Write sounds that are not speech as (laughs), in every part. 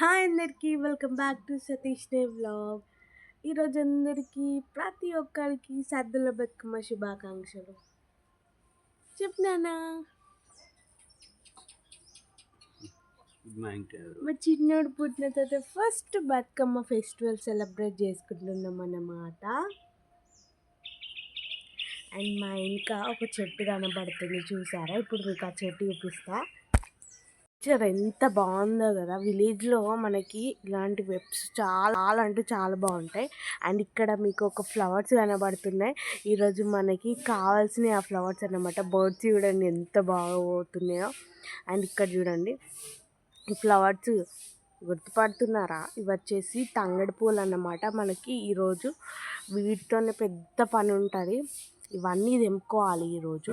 Hi అందరికీ welcome back to Satish day vlog. ఈరోజు అందరికీ ప్రతి ఒక్కరికి సద్దుల బతుకమ్మ శుభాకాంక్షలు. చెప్పినానా మా చిన్నోడు పుట్టిన తర్వాత ఫస్ట్ బతుకమ్మ ఫెస్టివల్ సెలబ్రేట్ చేసుకుంటున్నాం అన్నమాట. అండ్ మా ఇంకా ఒక చెట్టు కనబడుతుంది చూసారా? ఇప్పుడు మీకు ఆ చెట్టు చూపిస్తా. పిక్చర్ ఎంత బాగుందో కదా! విలేజ్లో మనకి ఇలాంటి వెబ్స్ చాలా చాలా అంటే చాలా బాగుంటాయి. అండ్ ఇక్కడ మీకు ఒక ఫ్లవర్స్ కనబడుతున్నాయి. ఈరోజు మనకి కావాల్సిన ఆ ఫ్లవర్స్ అనమాట బర్డ్స్ చూడండి ఎంత బాగోతున్నాయో. అండ్ ఇక్కడ చూడండి. ఈ ఫ్లవర్స్ గుర్తుపడుతున్నారా? ఇవి వచ్చేసి తంగడి పూలు అన్నమాట. మనకి ఈరోజు వీటితోనే పెద్ద పని ఉంటుంది. ఇవన్నీ తెంపుకోవాలి ఈరోజు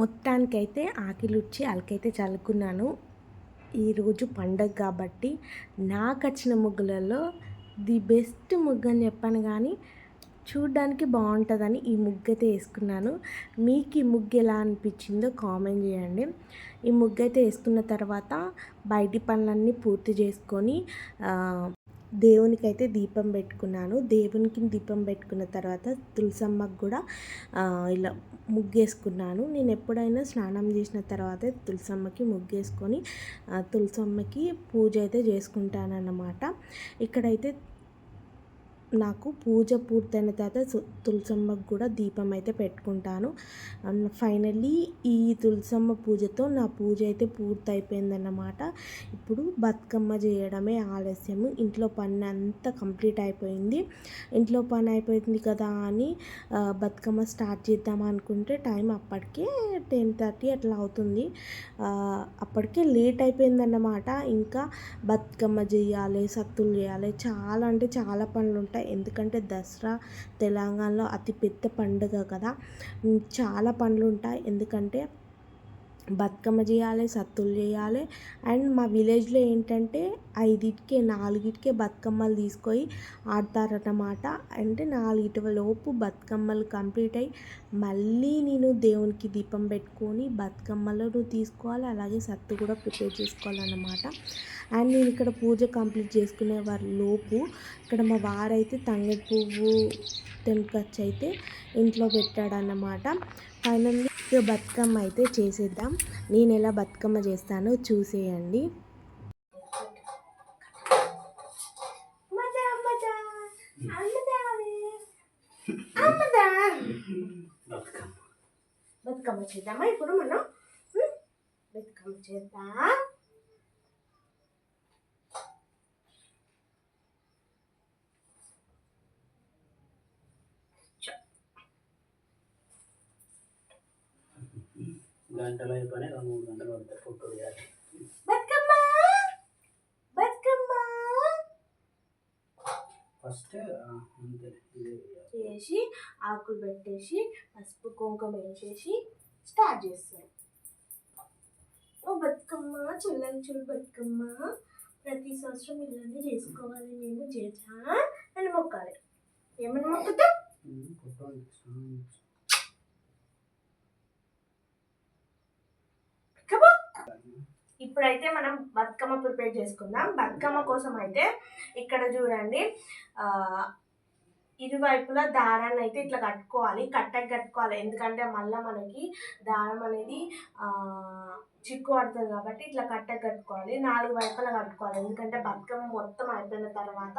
మొత్తానికైతే ఆకిలుచ్చి అలకైతే చల్లుకున్నాను. ఈరోజు పండగ కాబట్టి నాకు వచ్చిన ముగ్గులలో ది బెస్ట్ ముగ్గు అని చెప్పాను కానీ చూడ్డానికి బాగుంటుందని ఈ ముగ్గు అయితే వేసుకున్నాను. మీకు ఈ ముగ్గు ఎలా అనిపించిందో కామెంట్ చేయండి. ఈ ముగ్గు అయితే వేసుకున్న తర్వాత బయటి పనులన్నీ పూర్తి చేసుకొని దేవునికి అయితే దీపం పెట్టుకున్నాను. దేవునికి దీపం పెట్టుకున్న తర్వాత తులసమ్మకు కూడా ఇలా ముగ్గేసుకున్నాను. నేను ఎప్పుడైనా స్నానం చేసిన తర్వాత తులసమ్మకి ముగ్గేసుకొని తులసమ్మకి పూజ అయితే చేసుకుంటానన్నమాట. ఇక్కడైతే నాకు పూజ పూర్తయిన తర్వాత తులసమ్మకు కూడా దీపం అయితే పెట్టుకుంటాను. ఫైనల్లీ ఈ తులసమ్మ పూజతో నా పూజ అయితే పూర్తయిపోయిందన్నమాట. ఇప్పుడు బతుకమ్మ చేయడమే ఆలస్యము. ఇంట్లో పని అంతా కంప్లీట్ అయిపోయింది. ఇంట్లో పని అయిపోయింది కదా అని బతుకమ్మ స్టార్ట్ చేద్దాం అనుకుంటే టైం అప్పటికే టెన్ థర్టీ అట్లా అవుతుంది. అప్పటికే లేట్ అయిపోయిందన్నమాట. ఇంకా బతుకమ్మ చేయాలి సత్తులు చేయాలి చాలా అంటే చాలా పనులు ఉంటాయి ఎందుకంటే దసరా తెలంగాణలో అతిపెద్ద పండుగ కదా. చాలా పండ్లు ఉంటాయి ఎందుకంటే బతుకమ్మ చేయాలి సత్తులు చేయాలి. అండ్ మా విలేజ్లో ఏంటంటే ఐదింటికే నాలుగిటికే బతుకమ్మలు తీసుకొని ఆడతారన్నమాట అంటే నాలుగిటి లోపు బతుకమ్మలు కంప్లీట్ అయ్యి మళ్ళీ నేను దేవునికి దీపం పెట్టుకొని బతుకమ్మలో నువ్వు తీసుకోవాలి అలాగే సత్తు కూడా ప్రిపేర్ చేసుకోవాలన్నమాట. అండ్ నేను ఇక్కడ పూజ కంప్లీట్ చేసుకునే వారి లోపు ఇక్కడ మా వారైతే తంగడి పువ్వు తెంపచ్చి అయితే ఇంట్లో పెట్టాడన్నమాట. ఫైనల్లీ బతుకమ్మ అయితే చేసేద్దాం. నేను ఎలా బతుకమ్మ చేస్తానో చూసేయండి. బతుకమ్మ. చేద్దామా? ఇప్పుడు మనం బతుకమ్మ చేద్దాం. గంటలో అయిపోయి రెండు మూడు గంటలు పడతాయి ఫోటో బతుకమ్మ! ఫస్ట్ అంతే చేసి ఆకులు పెట్టేసి పసుపు కుంకుమ వేసేసి స్టార్ట్ చేస్తారు. ఓ బతుకమ్మ చెల్లని చూడు బతుకమ్మ. ప్రతి సంవత్సరం ఇలానే చేసుకోవాలి. నేను చేసా అని మొక్కాలి. ఏమని మొక్కుతా ఫోటో ఇప్పుడైతే మనం బతుకమ్మ ప్రిపేర్ చేసుకుందాం. బతుకమ్మ కోసం అయితే ఇక్కడ చూడండి ఇరువైపులా దారాన్ని అయితే ఇట్లా కట్టుకోవాలి కట్టకి కట్టుకోవాలి. ఎందుకంటే మళ్ళీ మనకి దారం అనేది చిక్కు పడుతుంది కాబట్టి ఇట్లా కట్టకి కట్టుకోవాలి నాలుగు వైపులా కట్టుకోవాలి. ఎందుకంటే బతుకమ్మ మొత్తం అయిపోయిన తర్వాత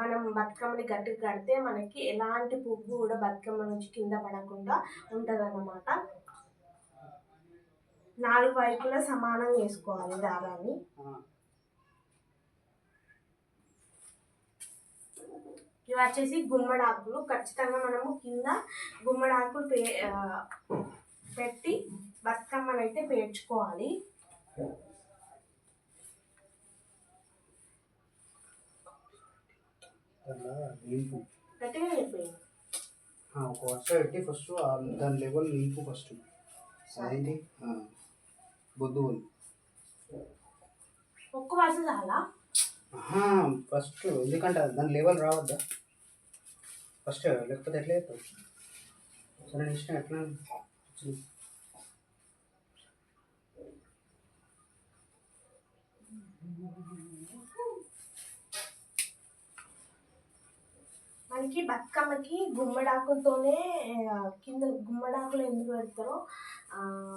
మనం బతుకమ్మని గట్టికి కడితే మనకి ఎలాంటి పువ్వు కూడా బతుకమ్మ నుంచి కింద పడకుండా ఉంటుంది అన్నమాట నాలుగు వైపులా సమానం చేసుకోవాలి దారాన్ని. ఇవి వచ్చేసి గుమ్మడాకులు. ఖచ్చితంగా మనము కింద గుమ్మడాకులు పెట్టి బతుకమ్మను అయితే పేర్చుకోవాలి ఒక వర్ష పెట్టి ఫస్ట్ దాని లెవెల్ నింపు ఫస్ట్ అదేంటి? బొద్దు ఒక్క వరుస చాలా? ఫస్ట్ ఎందుకంటే దాని లెవెల్ రావద్దా? ఫస్ట్ లేకపోతే ఎట్లా చేస్తావు? సరే ఇష్టం ఎట్లా. మనకి బతుకమ్మకి గుమ్మడాకులతోనే కింద గుమ్మడాకులు ఎందుకు పెడతారో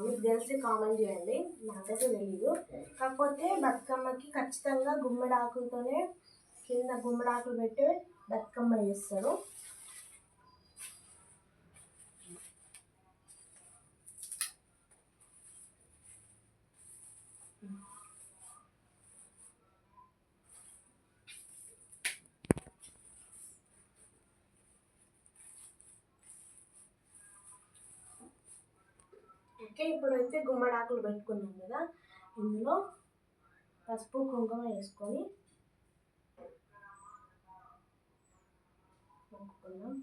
మీకు తెలిసి కామెంట్ చేయండి. నాకైతే తెలియదు కాకపోతే బతుకమ్మకి ఖచ్చితంగా గుమ్మడాకులతోనే కింద గుమ్మడాకులు పెట్టి బతుకమ్మ చేస్తారు. ఓకే ఇప్పుడైతే గుమ్మడాకులు పెట్టుకున్నాం కదా. ఇందులో పసుపు కుంకుమ వేసుకొని మొక్కుకుందాం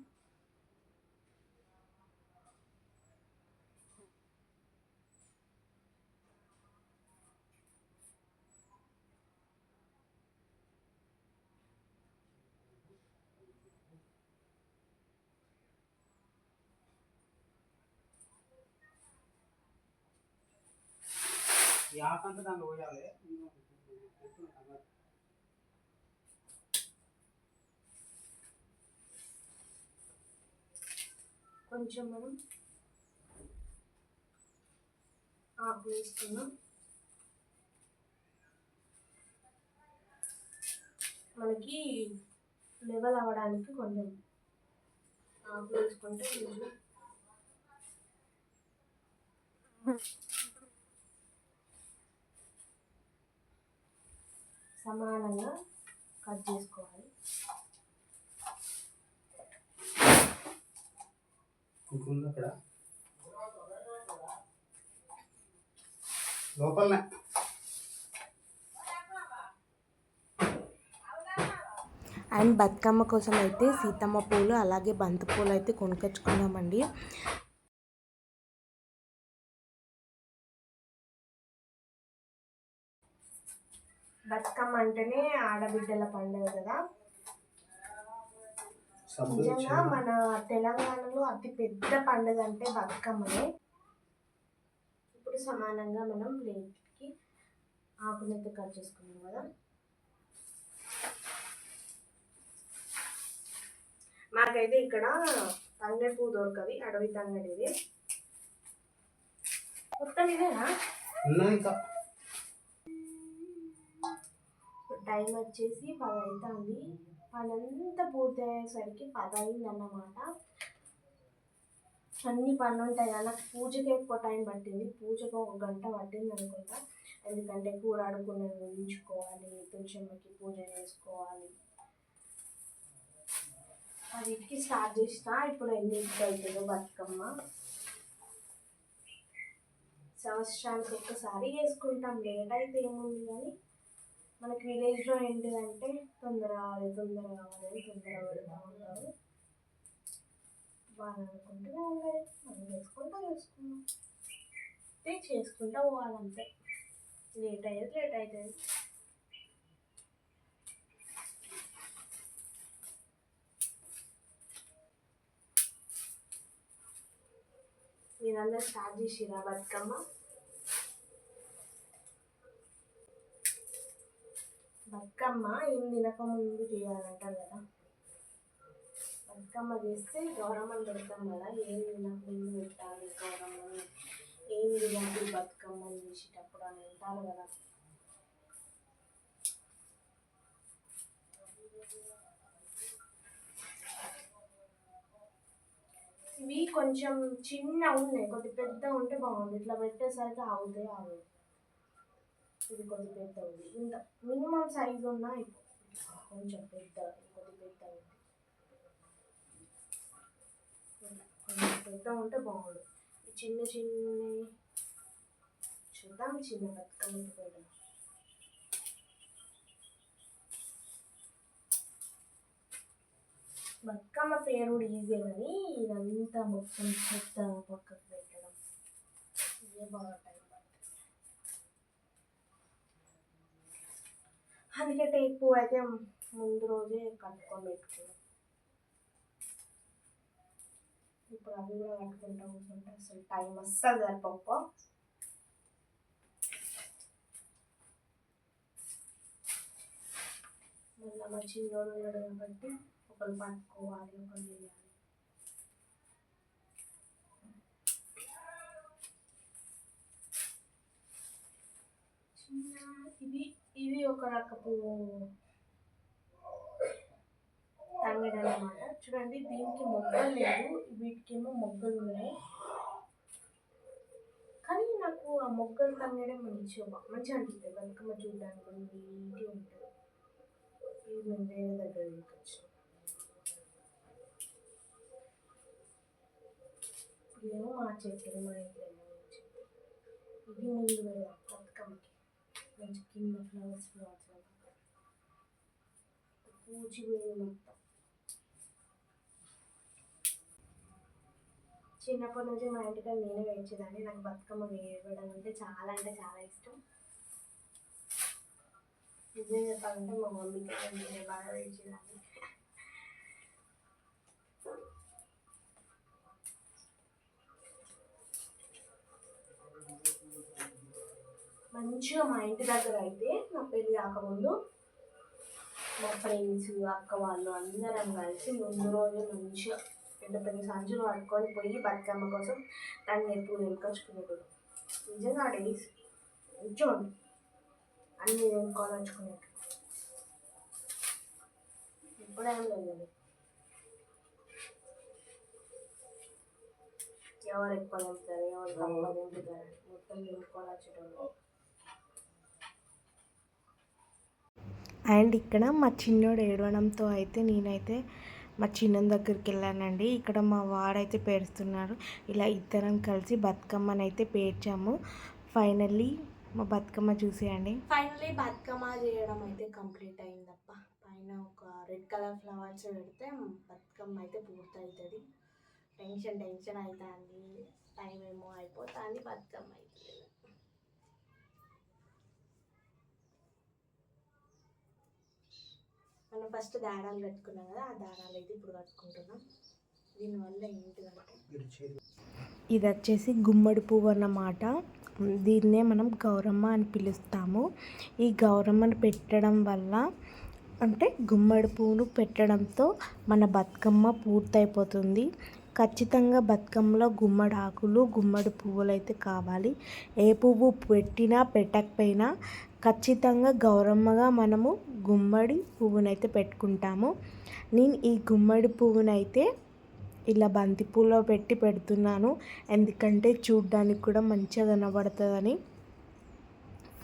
ఈ అంతా దాన్ని పోయాలి. కొంచెం మనం ఆకు వేసుకుందాం మనకి లెవెల్ అవ్వడానికి కొంచెం ఆకు వేసుకుంటే సమానంగా కట్ చేసుకోవాలి. అక్కడ? లోపలనే. అండ్ బతుకమ్మ కోసం అయితే సీతమ్మ పూలు అలాగే బంతి పూలు అయితే కొనుకొచ్చుకున్నామండి బతుకమ్మ అంటేనే ఆడబిడ్డల పండుగ కదా. నిజంగా మన తెలంగాణలో అతి పెద్ద పండుగ అంటే బతుకమ్మనే. ఇప్పుడు సమానంగా మనం ప్లేట్కి ఆకునైతే కట్ చేసుకున్నాం కదా. మాకైతే ఇక్కడ తంగడి పువ్వు దొరకది అడవి తంగడి ఇది. మొత్తం ఇదేనా? ఇంకా. టైం వచ్చేసి పది అవుతుంది పని అంతా పూర్తి అయ్యేసరికి పది అయింది అన్నమాట అన్ని పనులు ఉంటాయి కదా నాకు పూజకి ఎక్కువ టైం పట్టింది. పూజకు ఒక గంట పట్టింది అనుకుంటా ఎందుకంటే కూర ఆడుకున్నది ఉంచుకోవాలి తులసమ్మకి పూజ చేసుకోవాలి. పదింటికి స్టార్ట్ చేసిన ఇప్పుడు ఎన్నింటికి అవుతుందో బతుకమ్మ. సంవత్సరానికి ఒక్కసారి చేసుకుంటాం. లేట్ అయితే ఏముంది కానీ మనకి విలేజ్లో ఏంటిదంటే తొందర రావాలి తొందర రావాలి తొందర పెడతా ఉంటారు వాళ్ళు అనుకుంటే మనం చేసుకుంటా చేసుకున్నాం చేసుకుంటా పోవాలంతే. లేట్ అయ్యేది లేట్ అవుతుంది మీరందరూ స్టార్ట్ చేసిరా బతుకమ్మ? బతుకమ్మ ఏం తినక ముందు చేయాలంటారు కదా. బతుకమ్మ చేస్తే గౌరమ్మను పెడతాం కదా. ఏం తినక ముందు పెట్టాలి గౌరమ్మని. ఏం తినాలి బతుకమ్మని చేసేటప్పుడు అని అంటారు కదా. ఇవి కొంచెం చిన్న ఉన్నాయి. కొద్ది పెద్ద ఉంటే బాగుంది ఇట్లా పెట్టేసరికి ఆగుతాయి ఆగుతాయి. ఇది కొద్ది పెద్ద ఉంది ఇంత మినిమం సైజ్ ఉన్నా కొంచెం పెద్ద కొద్ది పెద్ద ఉంది కొంచెం పెద్ద ఉంటే బాగుండు. చిన్న చిన్న చూద్దాం చిన్న బతుకమ్మ పెడదాం బతుకమ్మ పేరు కూడా ఈజీ కానీ ఇదంతా మొత్తం చెత్త పక్కకు పెట్టడం. ఇదే బాగుంటాయి టైం పడుతుంది అందుకే టేక్ పువ్వు అయితే ముందు రోజే కట్టుకొని పెట్టుకున్నాం. ఇప్పుడు అవి కూడా కట్టుకుంటా కూర్చుంటే అసలు టైం అస్సలు సరిపోప్ప మళ్ళీ మా చిన్నోడు ఉన్నాడు కాబట్టి ఒకరు పట్టుకోవాలి ఒకరు చేయాలి. చిన్న ఇది ఒక రకపు తంగడి అనమాట చూడండి దీనికి మొగ్గలు లేదు వీటికేమో మొగ్గలు ఉన్నాయి. కానీ నాకు ఆ మొగ్గలు తంగడే మంచిగా మంచిగా అనిపిస్తుంది. వెనకమ్మ చూడడానికి కూడా నీట్గా ఉంటుంది. ఇది మేము వేరే దగ్గర తీసుకొచ్చాం ఇదేమో మా చెట్టు మా ఇంట్లో ఇది ముందు బతుకమ్మకి. మంచి కింద ఫ్లవర్స్ ఫ్లవర్స్ పూచిపోయింది మొత్తం. చిన్నప్పటి నుంచి మా ఇంటికాడ నేనే వేయించేదాన్ని నాకు బతుకమ్మ వేయడం అంటే చాలా అంటే చాలా ఇష్టం. నిజంగా చెప్పాలంటే మా మమ్మీకి నేనే బాగా వేయించేదాన్ని మంచిగా మా ఇంటి దగ్గర అయితే నా పెళ్ళి కాకముందు మా ఫ్రెండ్స్ అక్క వాళ్ళు అందరం కలిసి ముందు రోజు మంచిగా పెద్ద పెద్ద సంచులు పట్టుకొని పోయి బతుకమ్మ కోసం దాన్ని ఎప్పుడు వెనుకొచ్చుకునేటప్పుడు నిజంగా డేస్ కూర్చోండి. అన్ని వెనుకొని వచ్చుకునేట్టు ఇప్పుడేం లేదు. ఎవరు ఎక్కువ నింపుతారు ఎవరు తక్కువ నింపుతారు మొత్తం నింపుకొని వచ్చేటోళ్ళు. అండ్ ఇక్కడ మా చిన్నోడు ఏడవడంతో అయితే నేనైతే మా చిన్న దగ్గరికి వెళ్ళానండి. ఇక్కడ మా వాడైతే పేరుస్తున్నారు ఇలా ఇద్దరం కలిసి బతుకమ్మని అయితే పేర్చాము. ఫైనల్లీ మా బతుకమ్మ చూసేయండి. ఫైనల్లీ బతుకమ్మ చేయడం అయితే కంప్లీట్ అయిందప్ప. పైన ఒక రెడ్ కలర్ ఫ్లవర్స్ పెడితే బతుకమ్మ అయితే పూర్తవుతుంది. టెన్షన్ టెన్షన్ అవుతుంది టైం ఏమో అయిపోతుంది బతుకమ్మ అయితే. మనం ఫస్ట్ దారాలు కట్టుకున్నాం కదా ఆ దారాలు అయితే ఇప్పుడు కట్టుకుంటున్నాం. దీనివల్ల ఏంటిదంటే ఇది వచ్చేసి గుమ్మడి పువ్వు అన్నమాట. దీన్నే మనం గౌరమ్మ అని పిలుస్తాము. ఈ గౌరమ్మను పెట్టడం వల్ల అంటే గుమ్మడి పువ్వును పెట్టడంతో మన బతుకమ్మ పూర్తయిపోతుంది. ఖచ్చితంగా బతుకమ్మలో గుమ్మడి ఆకులు గుమ్మడి పువ్వులు అయితే కావాలి. ఏ పువ్వు పెట్టినా పెట్టకపోయినా ఖచ్చితంగా గౌరమ్మగా మనము గుమ్మడి పువ్వునైతే పెట్టుకుంటాము. నేను ఈ గుమ్మడి పువ్వునైతే ఇలా బంతిపూలో పెట్టి పెడుతున్నాను. ఎందుకంటే చూడ్డానికి కూడా మంచిగా కనబడుతుందని.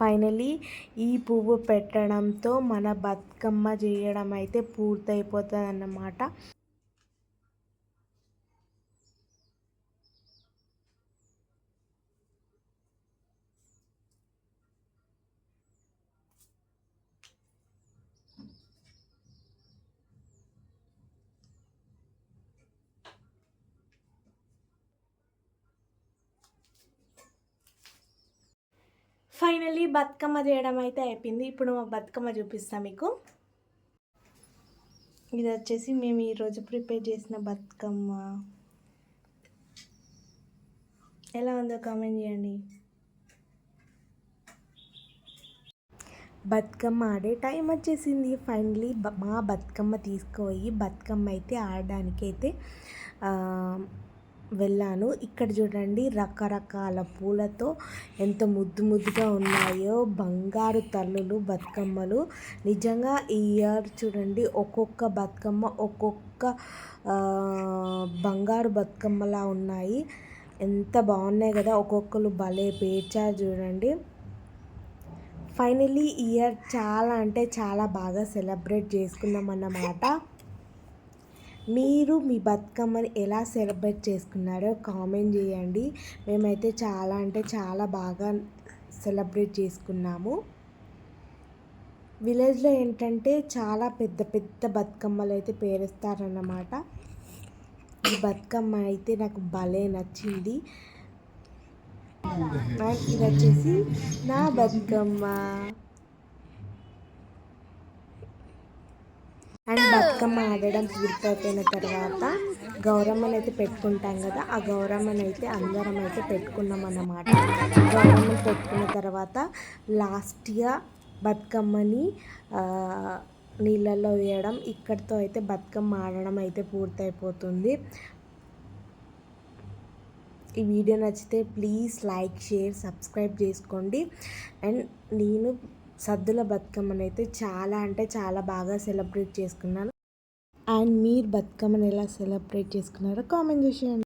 ఫైనలీ ఈ పువ్వు పెట్టడంతో మన బతుకమ్మ చేయడం అయితే పూర్తయిపోతుంది అన్నమాట ఫైనల్లీ బతుకమ్మ చేయడం అయితే అయిపోయింది. ఇప్పుడు మా బతుకమ్మ చూపిస్తాం మీకు. ఇది వచ్చేసి మేము ఈరోజు ప్రిపేర్ చేసిన బతుకమ్మ. ఎలా ఉందో కామెంట్ చేయండి. బతుకమ్మ ఆడే టైం వచ్చేసింది. ఫైనలీ మా బతుకమ్మ తీసుకుపోయి బతుకమ్మ అయితే ఆడడానికి అయితే వెళ్ళాను. ఇక్కడ చూడండి రకరకాల పూలతో ఎంత ముద్దు ముద్దుగా ఉన్నాయో. బంగారు తల్లులు బతుకమ్మలు. నిజంగా ఈ ఇయర్ చూడండి ఒక్కొక్క బతుకమ్మ ఒక్కొక్క బంగారు బతుకమ్మలా ఉన్నాయి. ఎంత బాగున్నాయి కదా ఒక్కొక్కరు భలే పేర్చారు చూడండి. ఫైనలీ ఇయర్ చాలా అంటే చాలా బాగా సెలబ్రేట్ చేసుకున్నాం అన్నమాట. మీరు మీ బతుకమ్మని ఎలా సెలబ్రేట్ చేసుకున్నారో కామెంట్ చేయండి. మేమైతే చాలా అంటే చాలా బాగా సెలబ్రేట్ చేసుకున్నాము. విలేజ్లో ఏంటంటే చాలా పెద్ద పెద్ద బతుకమ్మలు అయితే పేరుస్తారన్నమాట. ఈ బతుకమ్మ అయితే నాకు భలే నచ్చింది. (laughs) ఇది వచ్చేసి నా బతుకమ్మ. అండ్ బతుకమ్మ ఆడడం పూర్తయిపోయిన తర్వాత గౌరమ్మని అయితే పెట్టుకుంటాం కదా ఆ గౌరమ్మని అయితే అందరం అయితే పెట్టుకున్నాం అన్నమాట గౌరమ్మని పెట్టుకున్న తర్వాత లాస్ట్గా బతుకమ్మని నీళ్ళల్లో వేయడం ఇక్కడితో అయితే బతుకమ్మ ఆడడం అయితే పూర్తయిపోతుంది. ఈ వీడియో నచ్చితే ప్లీజ్ లైక్ షేర్ సబ్స్క్రైబ్ చేసుకోండి. అండ్ నేను సద్దుల బతుకమ్మని అయితే చాలా అంటే చాలా బాగా సెలబ్రేట్ చేసుకున్నాను. అండ్ మీరు బతుకమ్మని ఎలా సెలబ్రేట్ చేసుకున్నారో కామెంట్ చేసేయండి.